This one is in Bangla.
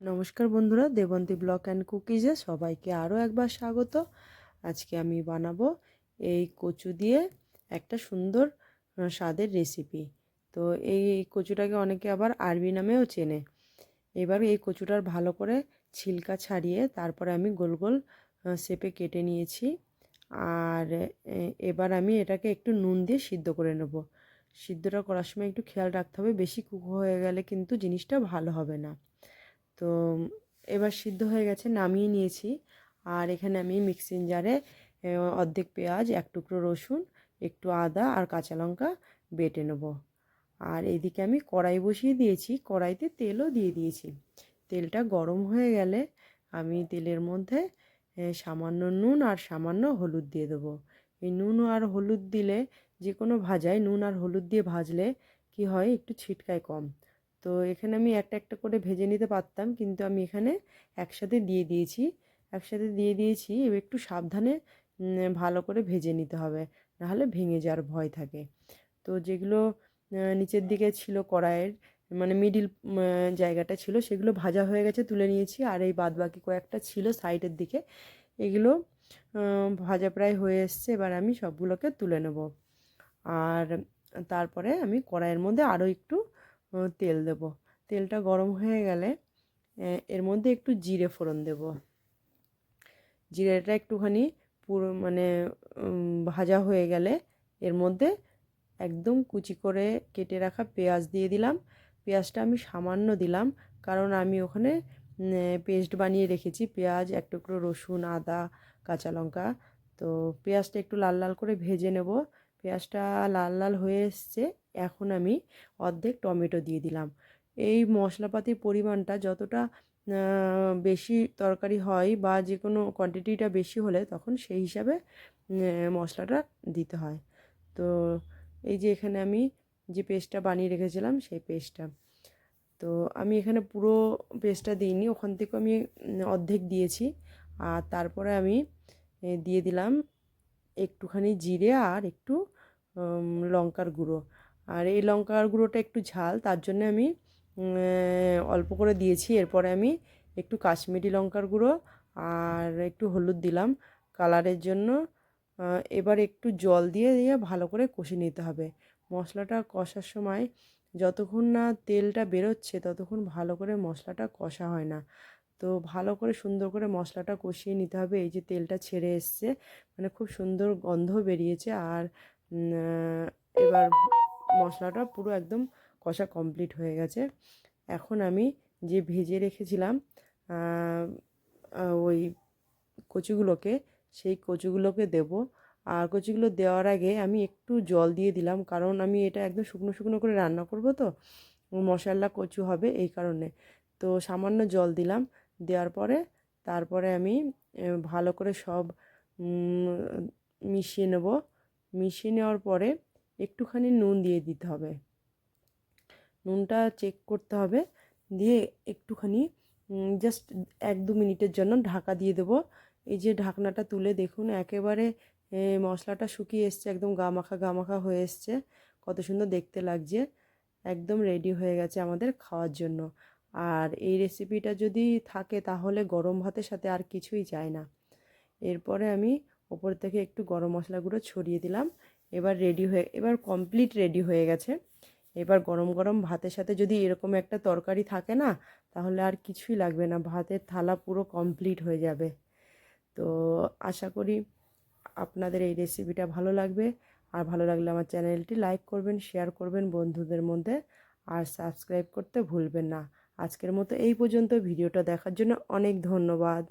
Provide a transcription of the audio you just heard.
নমস্কার বন্ধুরা, দেবন্তী ব্লক অ্যান্ড কুকিজে সবাইকে আরও একবার স্বাগত। আজকে আমি বানাবো এই কচু দিয়ে একটা সুন্দর স্বাদের রেসিপি তো এই কচুটাকে অনেকে আবার আরবি নামেও চেনে। এবার এই কচুটার ভালো করে ছিলকা ছাড়িয়ে তারপরে আমি গোল গোল শেপে কেটে নিয়েছি। আর এবার আমি এটাকে একটু নুন দিয়ে সিদ্ধ করে নেব। সিদ্ধটা করার সময় একটু খেয়াল রাখতে হবে, বেশি কুকো হয়ে গেলে কিন্তু জিনিসটা ভালো হবে না। তো এবার সিদ্ধ হয়ে গেছে, নামিয়ে নিয়েছি। আর এখানে আমি মিক্সিং জারে অর্ধেক পেঁয়াজ, এক টুকরো রসুন, একটু আদা আর কাঁচা লঙ্কা বেটে নেব। আর এদিকে আমি কড়াই বসিয়ে দিয়েছি, কড়াইতে তেলও দিয়ে দিয়েছি। তেলটা গরম হয়ে গেলে আমি তেলের মধ্যে সামান্য নুন আর সামান্য হলুদ দিয়ে দেবো। এই নুন আর হলুদ দিলে যে কোনো ভাজায় নুন আর হলুদ দিয়ে ভাজলে কি হয়, একটু ছিটকায় কম। তো এখানে আমি একটা একটা করে ভেজে নিতে পারতাম, কিন্তু আমি এখানে একসাথে দিয়ে দিয়েছি। একসাথে দিয়ে দিয়েছি, এবার একটু সাবধানে ভালো করে ভেজে নিতে হবে, নাহলে ভেঙে যাওয়ার ভয় থাকে। তো যেগুলো নিচের দিকে ছিল কড়াইয়ের মানে মিডিল জায়গাটা ছিল, সেগুলো ভাজা হয়ে গেছে, তুলে নিয়েছি, আর এই বাদবাকি কয়েকটা ছিল সাইডের দিকে, এগুলো ভাজা প্রায় হয়ে এসছে, এবার আমি সবগুলোকে তুলে নেব। আর তারপরে আমি কড়াইয়ের মধ্যে আরও একটু তেল দেব। তেলটা গরম হয়ে গেলে এর মধ্যে একটু জিরে ফোড়ন দেব। জিরেটা একটুখানি পুরো মানে ভাজা হয়ে গেলে এর মধ্যে একদম কুচি করে কেটে রাখা পেঁয়াজ দিয়ে দিলাম। পেঁয়াজটা আমি সামান্য দিলাম, কারণ আমি ওখানে পেস্ট বানিয়ে রেখেছি। পেঁয়াজ, এক টুকরো রসুন, আদা, কাঁচা লঙ্কা। তো পেঁয়াজটা একটু লাল লাল করে ভেজে নেব। পেঁয়াজটা লাল লাল হয়ে এসছে। এখন আমি অর্ধেক টমেটো দিয়ে দিলাম। এই মশলাপাতির পরিমাণটা যতটা বেশি তরকারি হয় বা যে কোনো কোয়ান্টিটিটা বেশি হলে তখন সেই হিসাবে মশলাটা দিতে হয়। তো এই যে এখানে আমি যে পেস্টটা বানিয়ে রেখেছিলাম সেই পেস্টটা। তো আমি এখানে পুরো পেস্টটা দিইনি, ওখান থেকে আমি অর্ধেক দিয়েছি। আর তারপরে আমি দিয়ে দিলাম একটুখানি জিরে আর একটু লঙ্কার গুঁড়ো। আর এই লঙ্কার গুঁড়োটা একটু ঝাল, তার জন্য আমি অল্প করে দিয়েছি। এরপরে আমি একটু কাশ্মীরি লঙ্কার গুঁড়ো আর একটু হলুদ দিলাম। কালারের জন্য এবার একটু জল দিয়ে দিয়ে ভালো করে কষে নিতে হবে। মশলাটা কষার সময় যতক্ষণ না তেলটা বেরোচ্ছে, ততক্ষণ ভালো করে মশলাটা কষা হয় না। তো ভালো করে সুন্দর করে মশলাটা কষিয়ে নিতে হবে। এই যে তেলটা ছেড়ে এসছে মানে খুব সুন্দর গন্ধ বেরিয়েছে। আর এবার মশলাটা পুরো একদম কষা কমপ্লিট হয়ে গেছে। এখন আমি যে ভেজে রেখেছিলাম ওই কচুগুলোকে, সেই কচুগুলোকে দেব। আর কচুগুলো দেওয়ার আগে আমি একটু জল দিয়ে দিলাম, কারণ আমি এটা একদম শুকনো শুকনো করে রান্না করব তো, মশলা কচু হবে এই কারণে। তো সামান্য জল দিলাম, দেওয়ার পরে তারপরে আমি ভালো করে সব মিশিয়ে নেব। মিশিয়ে নেওয়ার পরে একটুখানি নুন দিয়ে দিতে হবে। নুনটা চেক করতে হবে। দিয়ে একটুখানি জাস্ট এক দু মিনিটের জন্য ঢাকা দিয়ে দেবো। এই যে ঢাকনাটা তুলে দেখুন, একেবারে মশলাটা শুকিয়ে এসছে, একদম গামাখা গামাখা হয়ে এসছে। কত সুন্দর দেখতে লাগছে। একদম রেডি হয়ে গেছে আমাদের খাওয়ার জন্য। আর এই রেসিপিটা যদি থাকে তাহলে গরম ভাতের সাথে আর কিছুই চাই না। এরপরে আমি ওপর থেকে একটু গরম মশলা গুঁড়ো ছড়িয়ে দিলাম। এবার রেডি হয়ে, এবার কমপ্লিট রেডি হয়ে গেছে। এবার গরম গরম ভাতের সাথে যদি এরকম একটা তরকারি থাকে না, তাহলে আর কিছুই লাগবে না। ভাতের থালা পুরো কমপ্লিট হয়ে যাবে। তো আশা করি আপনাদের এই রেসিপিটা ভালো লাগবে। আর ভালো লাগলে আমার চ্যানেলটি লাইক করবেন শেয়ার করবেন বন্ধুদের মধ্যে। আর সাবস্ক্রাইব করতে ভুলবেন না। আজকের মতো এই পর্যন্ত। ভিডিওটা দেখার জন্য অনেক ধন্যবাদ।